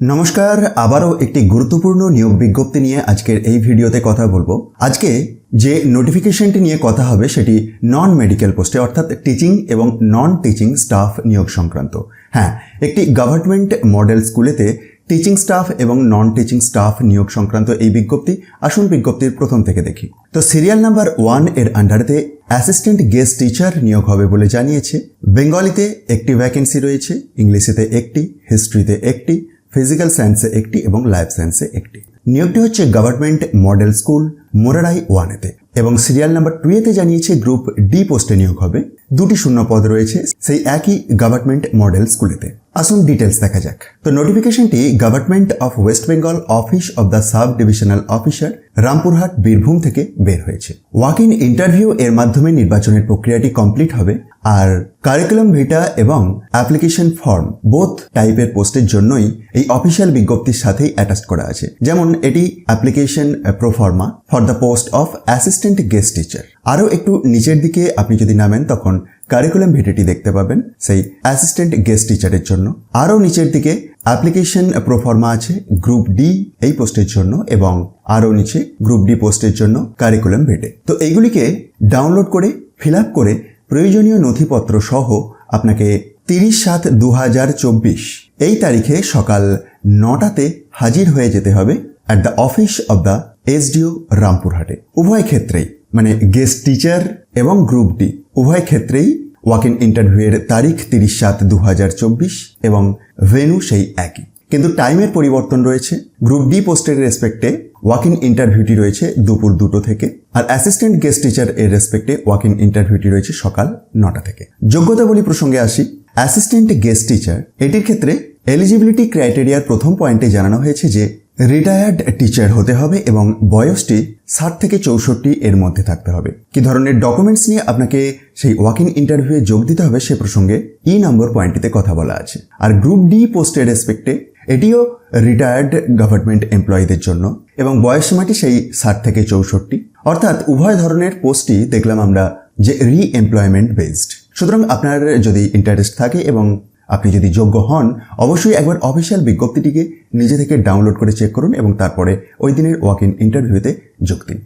নমস্কার, আবারও একটি গুরুত্বপূর্ণ নিয়োগ বিজ্ঞপ্তি নিয়ে আজকের এই ভিডিওতে কথা বলব। আজকে যে নোটিফিকেশনটি নিয়ে কথা হবে সেটি নন মেডিকেল পোস্টে অর্থাৎ টিচিং এবং নন টিচিং স্টাফ নিয়োগ সংক্রান্ত। হ্যাঁ একটি গভর্নমেন্ট মডেল স্কুলেতে টিচিং স্টাফ এবং নন টিচিং স্টাফ নিয়োগ সংক্রান্ত এই বিজ্ঞপ্তি। আসুন বিজ্ঞপ্তির প্রথম থেকে দেখি। তো সিরিয়াল নাম্বার ওয়ানের আন্ডারেতে অ্যাসিস্ট্যান্ট গেস্ট টিচার নিয়োগ হবে বলে জানিয়েছে। বেঙ্গলিতে একটি ভ্যাকেন্সি রয়েছে ইংলিশেতে একটি হিস্ট্রিতে একটি ফিজিক্যাল সায়েন্সে একটি এবং লাইফ সায়েন্সে একটি। নিয়োগটি হচ্ছে গভর্নমেন্ট মডেল স্কুল মোরারাই ওয়ানেতে। এবং সিরিয়াল নাম্বার টু এতে জানিয়েছে গ্রুপ ডি পোস্টে নিয়োগ হবে। দুটি শূন্য পদ রয়েছে, সেই একই গভর্নমেন্ট মডেল স্কুলেতে আসুন ডিটেলস দেখা যাক। তো নোটিফিকেশনটি government of West Bengal office of the sub divisional officer Rampurhat, Birbhum থেকে বের হয়েছে। ওয়াক ইন ইন্টারভিউ এর মাধ্যমে নির্বাচনের প্রক্রিয়াটি কমপ্লিট হবে আর কারিকুলাম ভিটা এবং অ্যাপ্লিকেশন ফর্ম বোথ টাইপের পোস্টের জন্যই এই অফিসিয়াল বিজ্ঞপ্তির সাথেই অ্যাটাচ করা আছে। যেমন এটি application proforma for the post of assistant guest teacher. আরও একটু নিচের দিকে আপনি যদি নামেন, তখন কারিকুলাম ভিটাটি দেখতে পাবেন, সেই অ্যাসিস্ট্যান্ট গেস্ট টিচারের জন্য। আরও নিচের দিকে অ্যাপ্লিকেশন প্রোফর্মা আছে গ্রুপ ডি এই পোস্টের জন্য এবং আরও নিচে গ্রুপ ডি পোস্টের জন্য কারিকুলাম ভেটে তো এইগুলিকে ডাউনলোড করে ফিল আপ করে প্রয়োজনীয় নথিপত্র সহ আপনাকে তিরিশ সাত দু হাজার চব্বিশ এই তারিখে সকাল নটাতে হাজির হয়ে যেতে হবে at the office of the SDO রামপুরহাটে উভয় ক্ষেত্রেই মানে গেস্ট টিচার এবং গ্রুপ ডি উভয় ক্ষেত্রেই ওয়াক ইন ইন্টারভিউয়ের তারিখ তিরিশ সাত দু এবং ভেনু সেই একই। কিন্তু টাইমের পরিবর্তন রয়েছে। গ্রুপ ডি পোস্টের রেসপেক্টে ওয়াক ইন ইন্টারভিউটি রয়েছে দুপুর দুটো থেকে আর অ্যাসিস্ট্যান্ট গেস্ট টিচার এর রেসপেক্টে ওয়াক ইন ইন্টারভিউটি রয়েছে সকাল নটা থেকে। যোগ্যতাবলী প্রসঙ্গে আসি। অ্যাসিস্ট্যান্ট গেস্ট টিচার, এটির ক্ষেত্রে এলিজিবিলিটি ক্রাইটেরিয়ার প্রথম পয়েন্টে জানানো হয়েছে যে রিটায়ার্ড টিচার হতে হবে এবং বয়সটি ষাট থেকে চৌষট্টি এর মধ্যে থাকতে হবে। কি ধরনের ডকুমেন্টস নিয়ে আপনাকে সেই ওয়াক ইন ইন্টারভিউয়ে যোগ দিতে হবে সে প্রসঙ্গে ই নম্বর পয়েন্টটিতে কথা বলা আছে। আর গ্রুপ ডি পোস্টের রেসপেক্টে এটিও রিটায়ার্ড গভর্নমেন্ট এমপ্লয়ীদের জন্য এবং বয়স সীমাটি সেই ষাট থেকে চৌষট্টি। অর্থাৎ উভয় ধরনের পোস্টই দেখলাম আমরা যে রি এমপ্লয়মেন্ট বেসড সুতরাং আপনার যদি ইন্টারেস্ট থাকে এবং আপনি যদি যোগ্য হন, অবশ্যই একবার অফিসিয়াল বিজ্ঞপ্তিটিকে নিজে থেকে ডাউনলোড করে চেক করুন এবং তারপরে ওই দিনের ওয়াক ইন ইন্টারভিউতে যোগ দিন